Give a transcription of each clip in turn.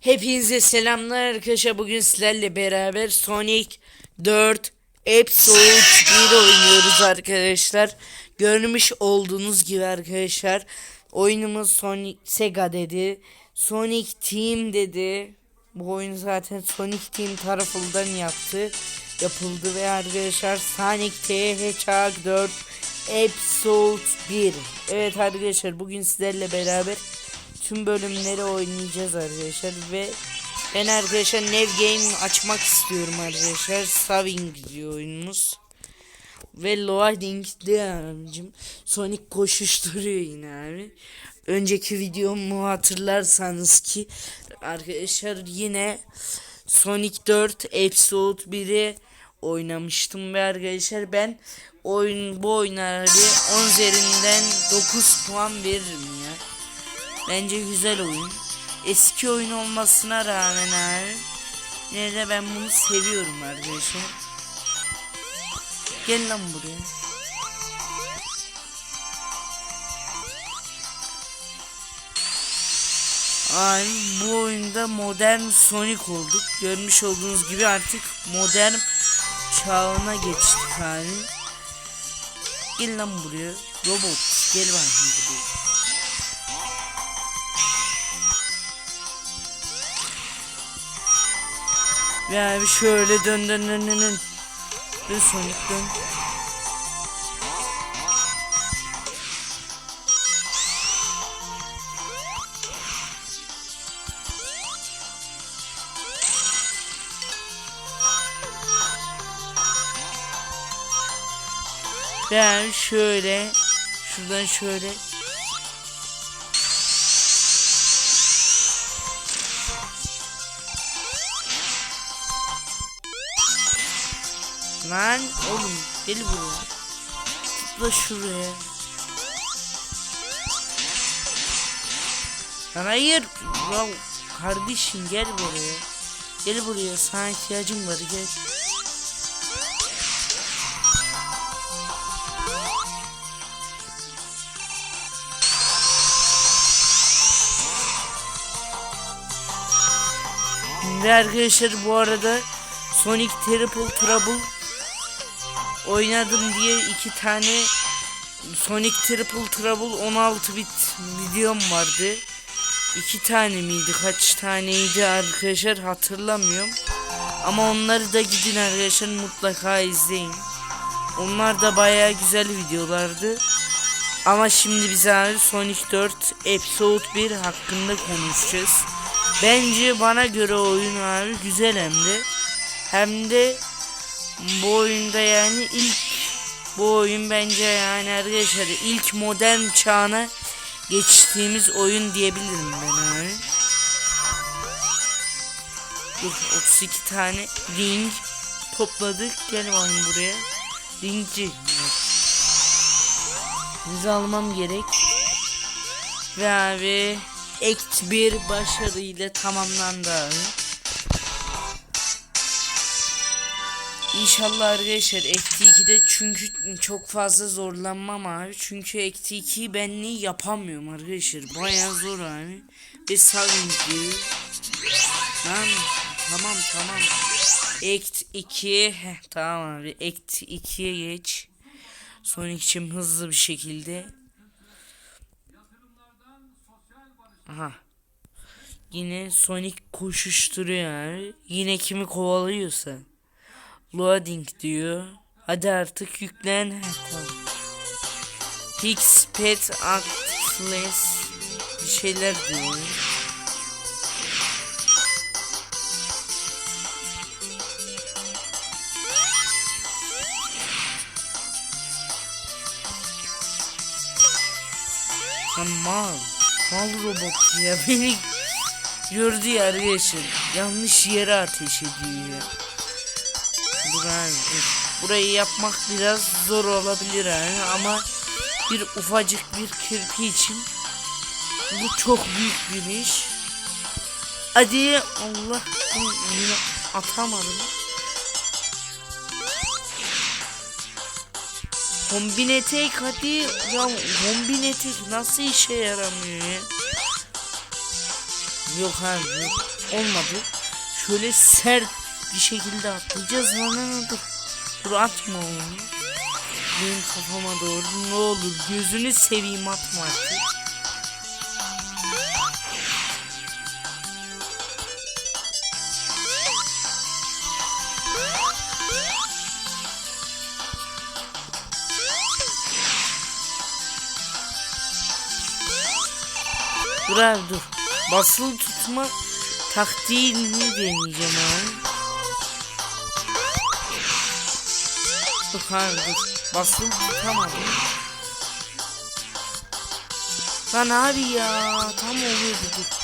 Hepinize selamlar arkadaşlar. Bugün sizlerle beraber Sonic 4 Episode 1 oynuyoruz arkadaşlar. Görmüş olduğunuz gibi arkadaşlar oyunumuz Sonic Sega dedi. Sonic Team dedi. Bu oyun zaten Sonic Team tarafından yaptı. Yapıldı ve arkadaşlar Sonic T Hedgehog 4 Episode 1. Evet arkadaşlar bugün sizlerle beraber tüm bölümleri oynayacağız arkadaşlar ve ben arkadaşlar Nev Game açmak istiyorum arkadaşlar. Saving diyor oyunumuz. Ve Loading diyor abicim. Sonic koşuşturuyor yine abi. Önceki videomu hatırlarsanız ki arkadaşlar yine Sonic 4 Episode 1'i oynamıştım ve arkadaşlar ben oyun bu oyunları 10 üzerinden 9 puan veririm ya. Bence güzel oyun. Eski oyun olmasına rağmen abi. Yine de ben bunu seviyorum arkadaşlar. Gel lan buraya. Ay bu oyunda modern Sonic olduk. Görmüş olduğunuz gibi artık modern çağına geçtik abi. Gel lan buraya. Robot gel bakayım abi şöyle dön dön dön dön dön. Dön Sonic dön. Abi şöyle şuradan şöyle Lan oğlum gel buraya. Tıkla şuraya. Lan hayır. Ya kardeşim gel buraya. Gel buraya sana ihtiyacım var gel. Şimdi arkadaşlar bu arada Sonic Triple Trouble oynadım diye iki tane Sonic Triple Trouble 16 bit videom vardı. İki tane miydi kaç taneydi arkadaşlar hatırlamıyorum. Ama onları da gidin arkadaşlar mutlaka izleyin. Onlar da baya güzel videolardı. Ama şimdi biz abi Sonic 4 Episode 1 hakkında konuşacağız. Bence bana göre oyun abi güzel hem de. Hem de bu oyunda yani ilk bu oyun bence yani arkadaşlar ilk modern çağına geçtiğimiz oyun diyebilirim ben abi. Dur 32 tane ring topladık. Gel bakayım buraya. Ringci. Bizi almam gerek. Ve abi Act 1 başarıyla tamamlandı abi. İnşallah arkadaşlar Act 2'de çünkü çok fazla zorlanmam abi. Çünkü Act 2'yi ben ne yapamıyorum arkadaşlar. Baya zor abi. Ve diyor. Lan tamam tamam. Act 2 heh, tamam abi. Act 2'ye geç. Sonic'cim hızlı bir şekilde. Aha. Yine Sonic koşuşturuyor abi. Yine kimi kovalıyorsa. Loading diyor. Hadi artık yüklen. Tamam. Pix Pet Atlas bir şeyler diyor. Lan mal. Mal robot ya beni gördü ya arkadaşlar. Yanlış yere ateş ediyor ya. Dur. Burayı yapmak biraz zor olabilir yani ama bir ufacık bir kirpi için bu çok büyük bir iş. Hadi Allah yine atamadım. Kombine tek hadi ya kombine tek nasıl işe yaramıyor ya? Yok abi yok. Olmadı. Şöyle sert bir şekilde atlayacağız lan lan dur. Dur atma onu. Benim kafama doğru ne olur gözünü seveyim atma artık. Dur abi dur. Basılı tutma taktiğini deneyeceğim abi. Dur abi dur. Basılı tutamadım. Lan abi ya tam oluyordu dur.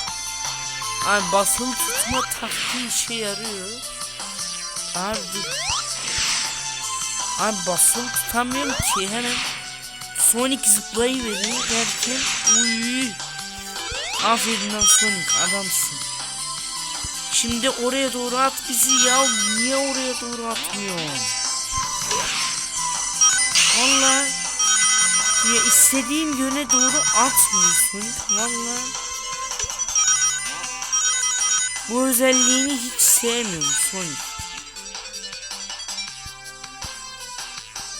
Abi basılı tutma taktiği işe yarıyor. Abi dur. Abi basılı tutamıyorum ki hemen. Sonic zıplayıveriyor derken uy. Aferin lan Sonic adamsın. Şimdi oraya doğru at bizi ya. Niye oraya doğru atmıyorsun? Valla ya istediğim yöne doğru atmıyor Sonic valla. Bu özelliğini hiç sevmiyorum Sonic.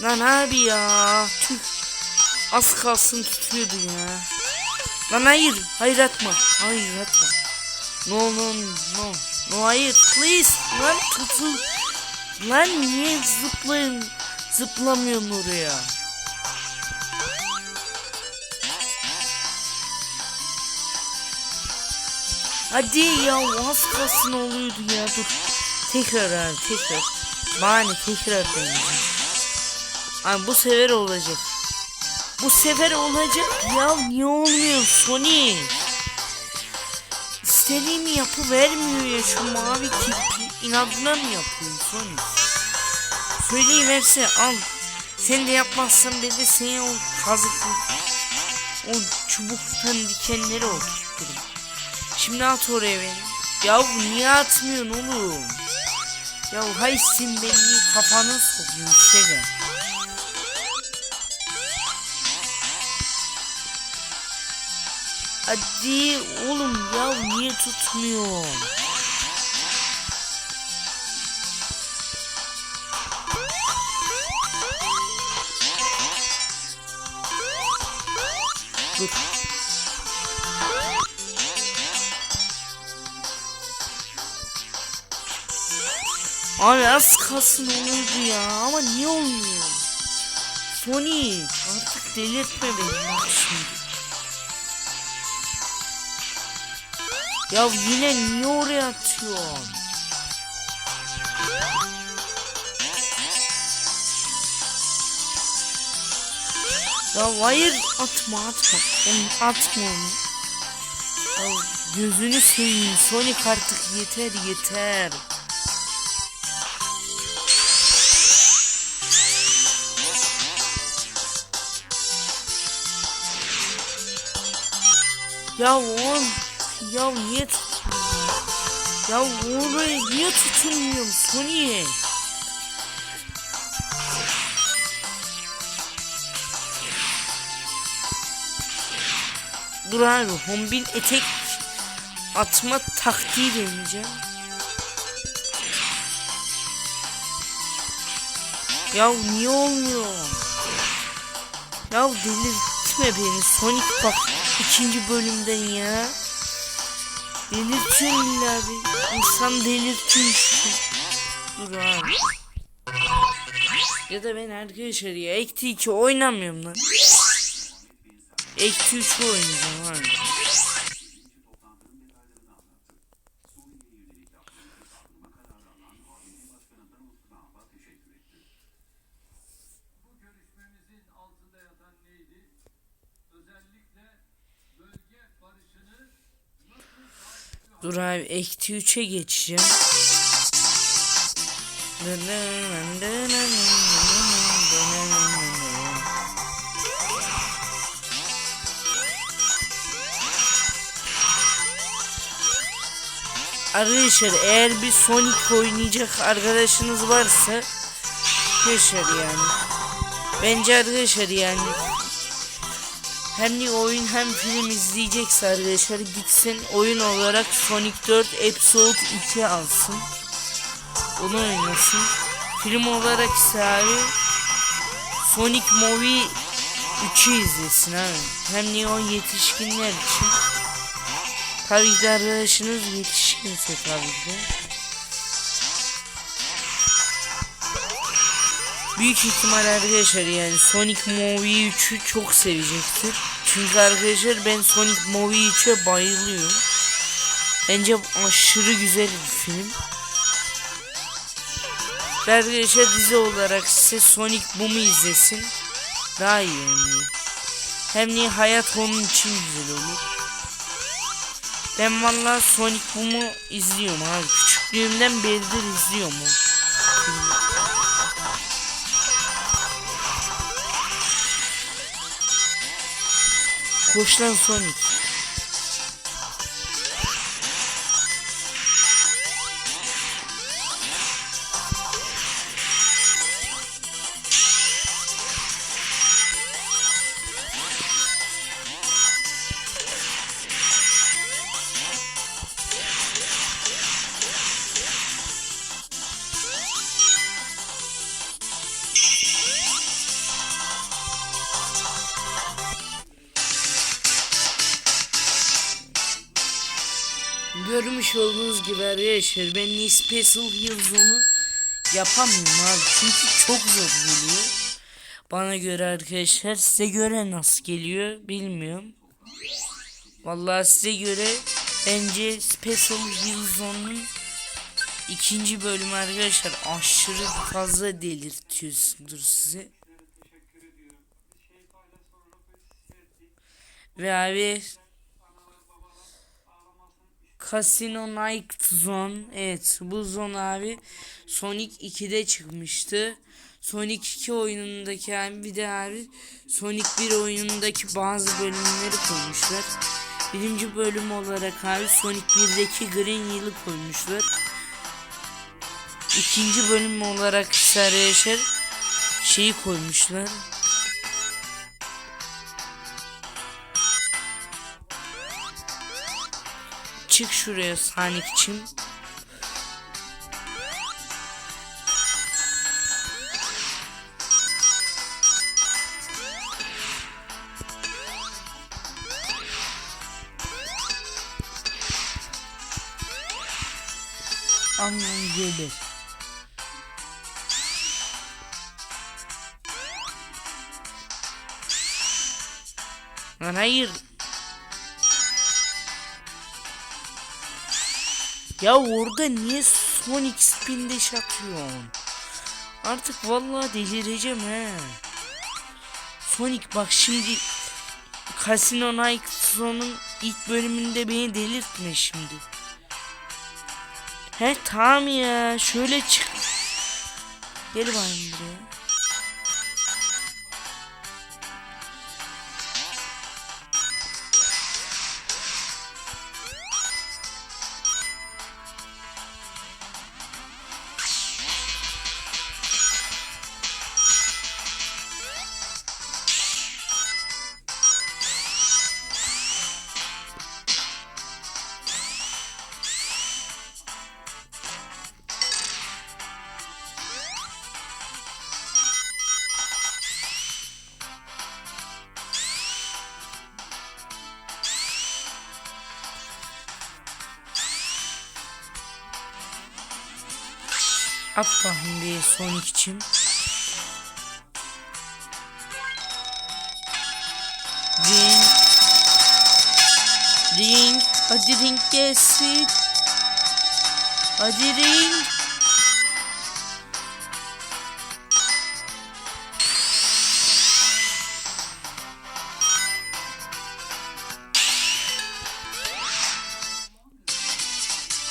Lan abi ya. Tüh. Az kalsın tutuyordu ya. Lan hayır. Hayır atma. Hayır atma. No no no. No hayır. Please. Lan tutun. Lan niye zıplayın? Zıplamıyorum oraya. Hadi ya az kalsın oluyordu ya dur. Tekrar abi tekrar. Bani tekrar deneyeceğim. Abi bu sefer olacak. Bu sefer olacak ya niye olmuyor Sony? İstediğimi yapı vermiyor ya şu mavi kirpi inadına mı yapıyorsun Sony? Söyleyiverse al. Sen de yapmazsan ben de seni o kazıklı o çubuktan dikenleri oturturum. Şimdi at oraya beni. Ya niye atmıyorsun oğlum? Ya hay sen beni kafana sokuyorsun sever. Hadi oğlum ya niye tutmuyor? Abi az kalsın olurdu ya ama niye olmuyor? Sony artık delirtme beni bak şimdi. Ya yine niye oraya atıyorsun? Ya hayır atma atma. Onu atma onu. Ya gözünü seveyim Sonic artık yeter yeter. Ya oğlum ya niye tutmuyor? Ya oraya niye tutunmuyorum Sonic? Dur abi hombin etek atma taktiği deneyeceğim. Ya niye olmuyor? Ya delirtme beni Sonic bak ikinci bölümden ya. Delirtiyorsun illa bir. İnsan delirtiyorsun. Dur abi. Ya da ben arkadaşlar ya Ekti 2 oynamıyorum lan. Ekti 3 oynayacağım abi. Dur abi Ekti 3'e geçeceğim. Arkadaşlar eğer bir Sonic oynayacak arkadaşınız varsa Arkadaşlar yani Bence arkadaşlar yani hem oyun hem film izleyecekse arkadaşlar gitsin oyun olarak Sonic 4 Episode 2 alsın. Onu oynasın. Film olarak ise abi Sonic Movie 3'ü izlesin abi. Hem de o yetişkinler için. Tabii ki arkadaşınız yetişkinse tabii ki Büyük ihtimal arkadaşlar yani Sonic Movie 3'ü çok sevecektir. Çünkü arkadaşlar ben Sonic Movie 3'e bayılıyorum. Bence aşırı güzel bir film. Ve arkadaşlar dizi olarak size Sonic Boom'u izlesin. Daha iyi hem de. Hem de hayat onun için güzel olur. Ben vallahi Sonic Boom'u izliyorum abi. Küçüklüğümden beridir izliyorum o. Koş lan Sonic. Görmüş olduğunuz gibi arkadaşlar ben New Special Hills'unu yapamıyorum abi çünkü çok zor geliyor. Bana göre arkadaşlar size göre nasıl geliyor bilmiyorum. Vallahi size göre bence Special Hills'un ikinci bölümü arkadaşlar aşırı fazla delirtiyordur sizi. Ve abi Casino Night Zone. Evet bu zone abi Sonic 2'de çıkmıştı. Sonic 2 oyunundaki abi bir de abi Sonic 1 oyunundaki bazı bölümleri koymuşlar. Birinci bölüm olarak abi Sonic 1'deki Green Hill'i koymuşlar. İkinci bölüm olarak ise arkadaşlar şeyi koymuşlar. Çık şuraya Sonic'cim. Aman gelir. Lan hayır. Ya orada niye spin dash atıyorsun? Artık vallahi delireceğim he. Sonic bak şimdi Casino Night Zone'un ilk bölümünde beni delirtme şimdi. He tamam ya şöyle çık. Gel bakayım buraya. At bakayım Sonic için. Ring. Ring. Hadi ring gelsin. Hadi ring.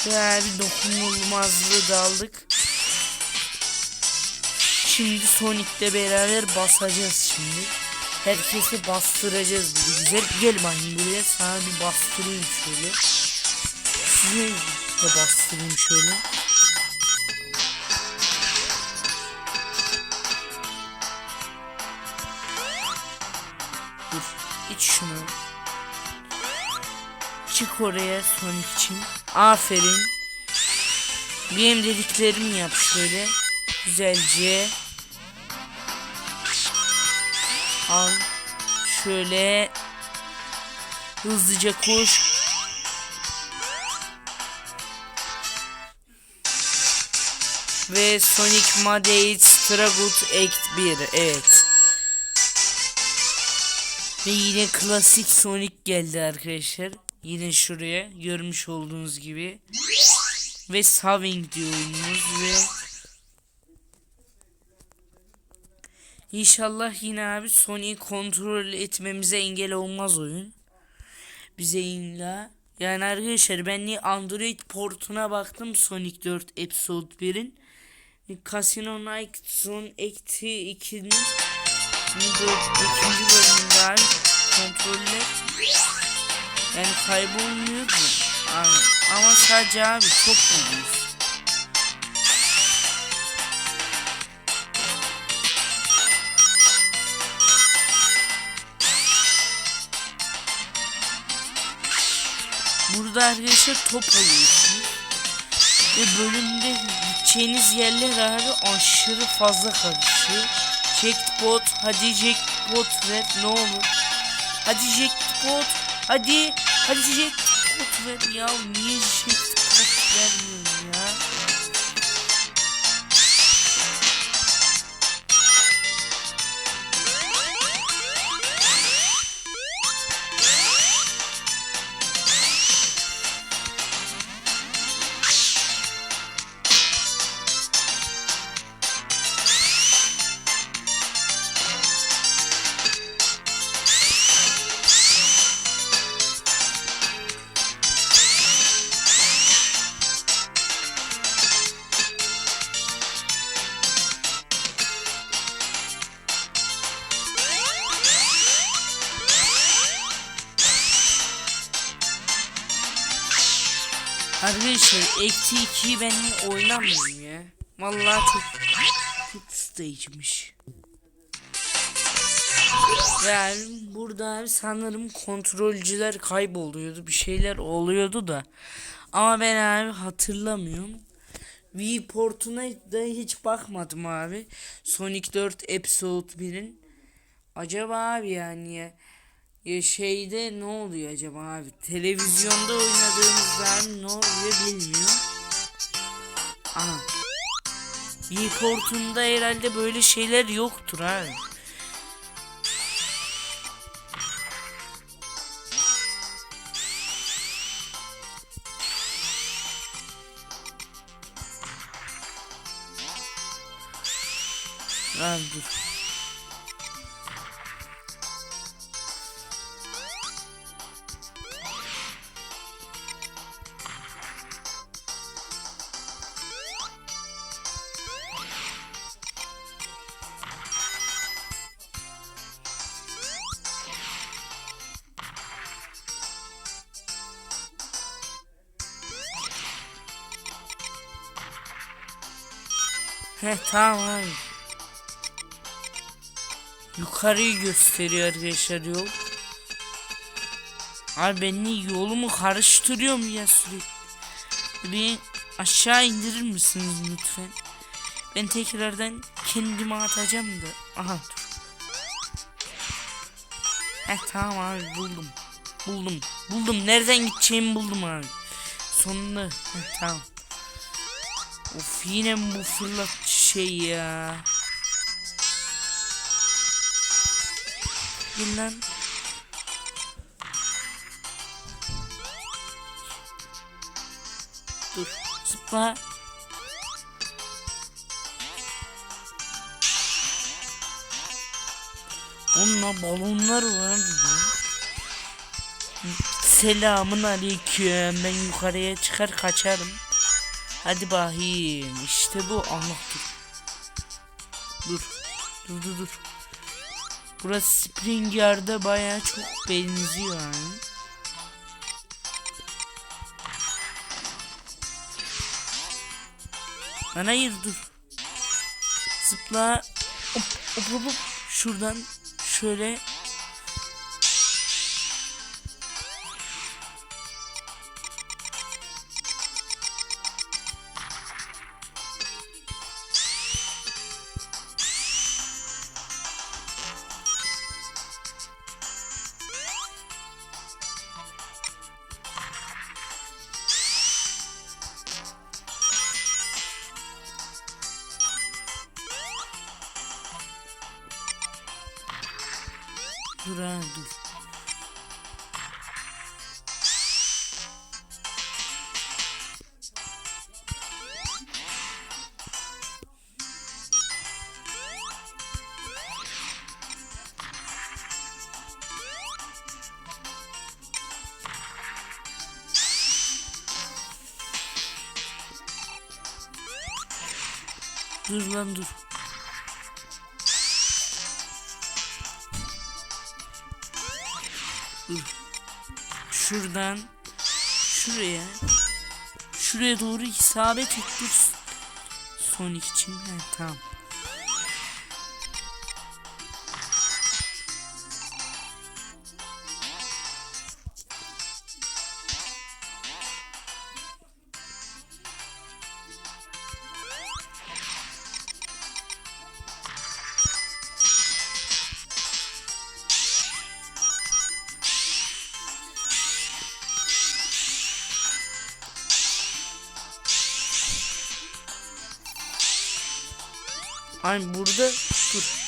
Ve bir dokunulmazlığı da aldık. Şimdi Sonic'le beraber basacağız şimdi. Herkesi bastıracağız güzel. Gel bakayım buraya sana bir bastırayım şöyle. Sizi de bastırayım şöyle. Dur. Hiç şunu. Çık oraya Sonic için. Aferin. Benim dediklerimi yap şöyle. Güzelce. Al. Şöyle. Hızlıca koş. Ve Sonic Made Stragut Act 1. Evet. Ve yine klasik Sonic geldi arkadaşlar. Yine şuraya görmüş olduğunuz gibi. Ve Saving diyor oyunumuz ve İnşallah yine abi Sonic'i kontrol etmemize engel olmaz oyun. Bize illa. Yani arkadaşlar ben niye Android portuna baktım Sonic 4 Episode 1'in. Casino Night Zone Act 2'nin bu ikinci bölümünde abi kontroller yani kaybolmuyor mu? Ama sadece abi çok buldunuz. Burada arkadaşlar top oluyorsunuz. Ve bölümde gideceğiniz yerler abi aşırı fazla karışıyor. Jackpot, hadi jackpot ver ne olur. Hadi jackpot, hadi, hadi jackpot ver ya. Niye jackpot vermiyorsun Arkadaşlar eksi 2'yi ben oynamıyorum ya. Vallahi çok çok stage'miş. Yani burada sanırım kontrolcüler kayboluyordu. Bir şeyler oluyordu da. Ama ben abi hatırlamıyorum. Wii portuna da hiç bakmadım abi. Sonic 4 Episode 1'in. Acaba abi yani ya, ya şeyde ne oluyor acaba abi? Televizyonda oynadığımızda abi ne oluyor bilmiyorum. Aha. Wii portunda herhalde böyle şeyler yoktur. Abi Heh tamam abi. Yukarıyı gösteriyor arkadaşlar yol. Abi beni yolumu karıştırıyorum ya sürekli. Bir aşağı indirir misiniz lütfen? Ben tekrardan kendimi atacağım da. Aha dur. Heh tamam abi buldum. Buldum. Buldum. Nereden gideceğimi buldum abi. Sonunda. Heh, tamam. Of yine bu fırlat şey ya. Gel lan. Dur. Zıpla. Onunla balonlar var burada. Selamun aleyküm. Ben yukarıya çıkar kaçarım. Hadi bakayım. İşte bu. Allah dur. Dur. Dur dur. Burası Spring Yard'a baya çok benziyor yani. Lan hayır dur. Zıpla. Hop hop. hop. Şuradan şöyle. Dur ha dur. Dur lan dur. Şuradan şuraya şuraya doğru isabet et dur. Sonic için he, tamam. Hani burada dur.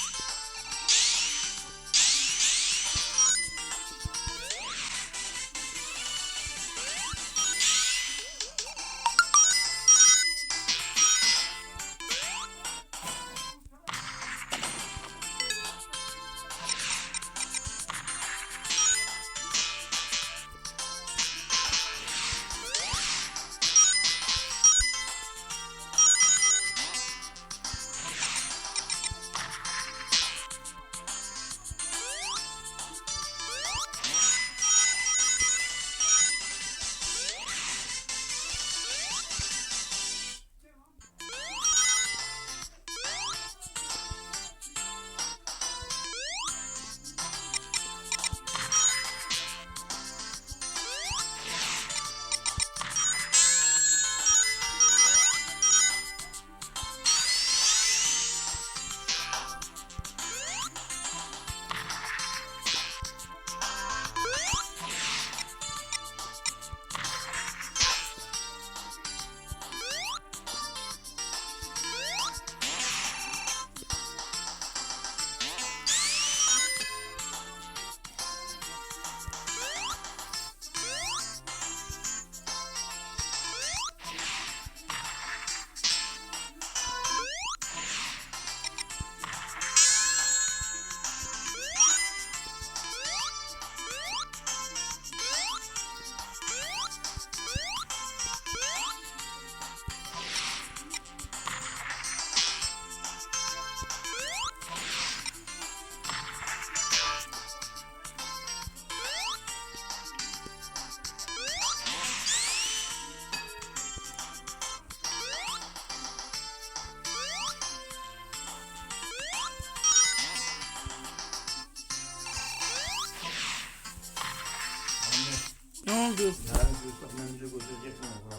Ne oldu? Yarın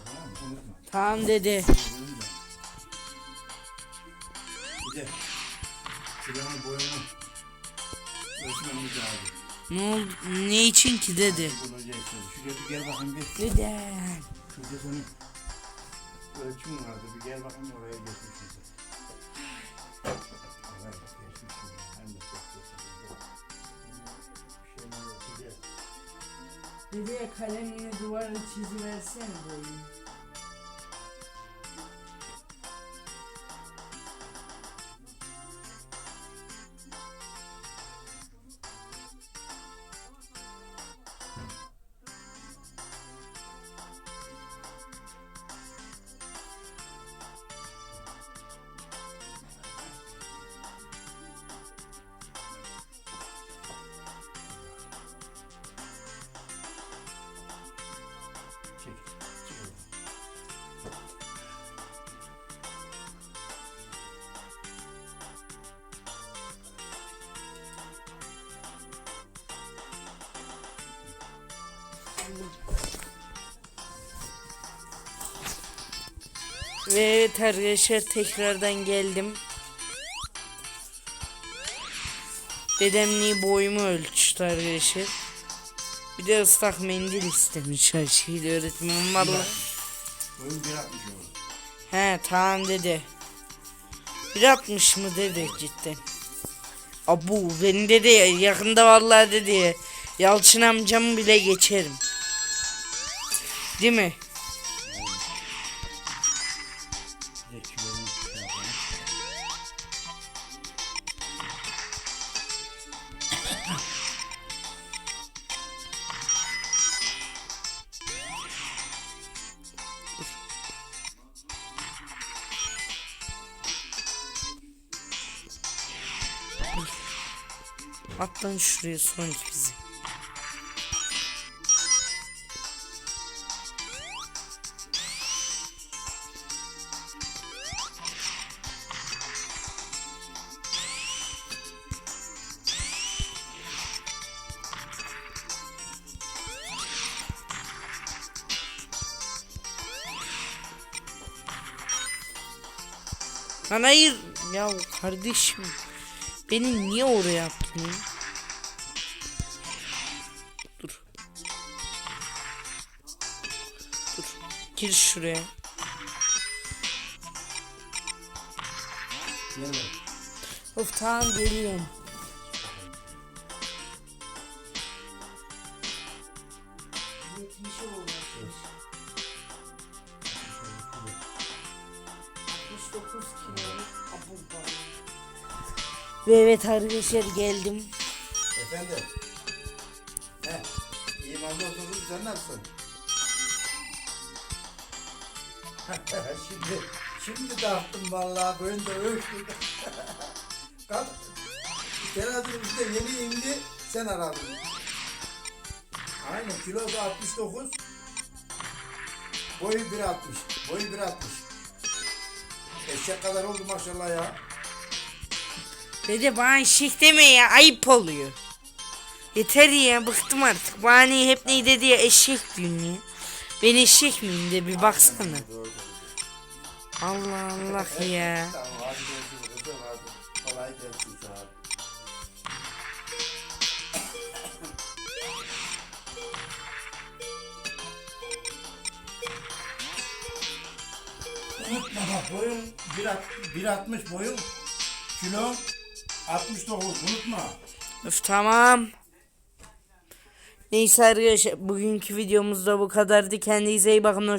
tamam mı? Unutma. Tamam dedi. Unutma. Bir de şuranın boyunu ölçmemiz lazım. Ne oldu? Ne için ki dedi. Bulacaksın. Şuraya bir gel bakayım bir. Neden? Şurada senin ölçün vardı. Bir gel bakayım oraya geçmişsin Dedeye kalemini duvara çiziversene böyle. Ve evet arkadaşlar tekrardan geldim. Dedemliği boyumu ölçtü arkadaşlar. Bir de ıslak mendil istemiş her şeyi öğretmenim valla. Bir atmış. He tamam dedi. 1.60 mı dedi cidden. Abu beni dedi ya, yakında vallahi dedi. Yalçın amcamı bile geçerim. Değil mi? Lan şuraya Sonic bizi. Lan hayır ya kardeşim beni niye oraya attın Gir şuraya. Gel bak. Of tamam geliyorum. Ve evet arkadaşlar geldim. Efendim. He. İyiyim hamdolsun sen nasılsın? şimdi şimdi dağıttım vallahi böyle de ölçtük. Kalk. Terazimizde yeni indi sen aradın. Aynen kilosu 69. Boyu 1.60. Boyu 1.60. Eşek kadar oldu maşallah ya. Dede bana eşek deme ya ayıp oluyor. Yeter ya bıktım artık. Bana hep ne dedi ya eşek diyorsun ya. Ben eşek miyim de bir baksana. Allah Allah ya. Unutma bak boyun 1.60 boyun kilo 69 unutma. Öf tamam. Neyse arkadaşlar bugünkü videomuz da bu kadardı. Kendinize iyi bakın.